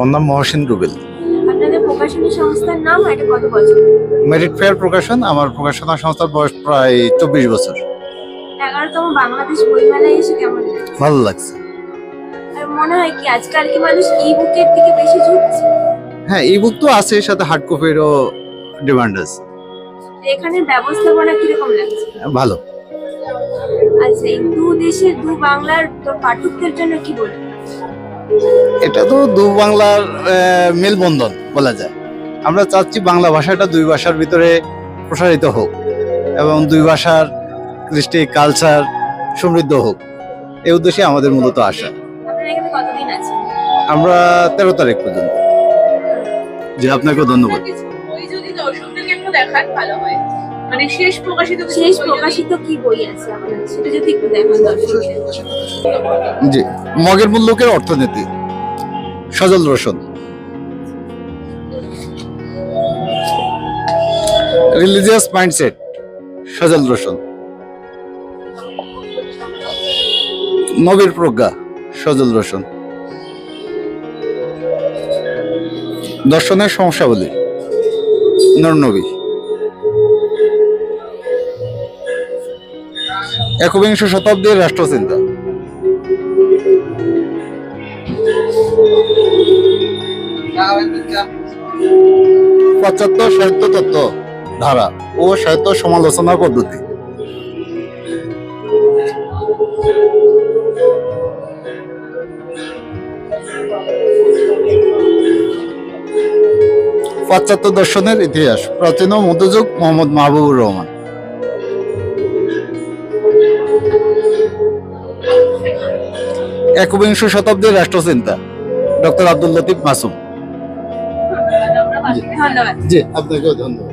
ওর নাম Mohsin Rubel. Merit fair প্রকাশন আমার প্রকাশনা সংস্থার বয়স প্রায় চব্বিশ বছর। বাংলাদেশ কেমন ভালো লাগছে। মনে হয় কি আজকাল কি মানুষ ই বুকের দিকে বেশি ঝুঁকছে? হ্যাঁ তো আছে সাথে হার্ড কপিরও ডিমান্ড আছে। এখানে ব্যবস্থাপনা কীরকম লাগছে? ভালো। আচ্ছা এই দু দেশের দু বাংলার পাঠকদের জন্য কি বলব এটা তো দু বাংলার মেলবন্ধন বলা যায়। আমরা চাচ্ছি বাংলা ভাষাটা দুই ভাষার ভিতরে প্রসারিত হোক এবং দুই ভাষার কৃষ্টি কালচার সমৃদ্ধ হোক। এই উদ্দেশ্যে আমাদের মূলত আছেন আমরা তেরো তারিখ পর্যন্ত। যে আপনাকেও ধন্যবাদ। মানে শেষ প্রকাশিত শেষ প্রকাশিত কি বই আছে সেটা যদি একটু দেখান জি মগের মূল্যকের অর্থনীতি Sajal Roshan. Religious mindset Sajal Roshan. নবীর প্রজ্ঞা সজল রোশন। দর্শনের সমস্যাবলী নবী। একবিংশ শতাব্দীর রাষ্ট্রচিন্তা। পাশ্চাত্য সাহিত্য তত্ত্ব ধারা ও সাহিত্য সমালোচনা পদ্ধতি। পাশ্চাত্য দর্শনের ইতিহাস, প্রাচীন মধ্যযুগ মোহাম্মদ মাহবুবুর রহমান। একবিংশ শতাব্দীর রাষ্ট্রচিন্তা ডক্টর আব্দুল লতিফ মাসুম। জি আপনাকেও ধন্যবাদ।